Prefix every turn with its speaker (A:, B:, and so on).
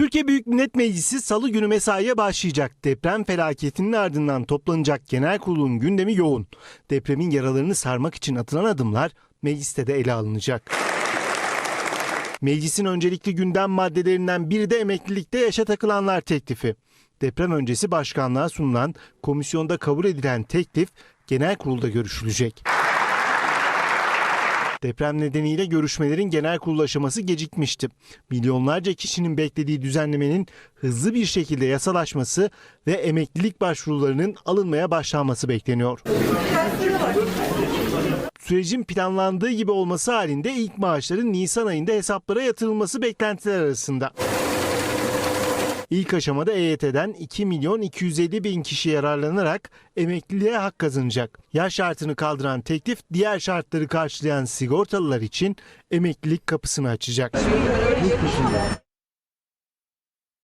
A: Türkiye Büyük Millet Meclisi salı günü mesaiye başlayacak. Deprem felaketinin ardından toplanacak genel kurulun gündemi yoğun. Depremin yaralarını sarmak için atılan adımlar mecliste de ele alınacak. Meclisin öncelikli gündem maddelerinden biri de emeklilikte yaşa takılanlar teklifi. Deprem öncesi başkanlığa sunulan komisyonda kabul edilen teklif genel kurulda görüşülecek. Deprem nedeniyle görüşmelerin genel kurul aşaması gecikmişti. Milyonlarca kişinin beklediği düzenlemenin hızlı bir şekilde yasalaşması ve emeklilik başvurularının alınmaya başlanması bekleniyor. Sürecin planlandığı gibi olması halinde ilk maaşların Nisan ayında hesaplara yatırılması beklentiler arasında. İlk aşamada EYT'den 2 milyon 250 bin kişi yararlanarak emekliliğe hak kazanacak. Yaş şartını kaldıran teklif diğer şartları karşılayan sigortalılar için emeklilik kapısını açacak.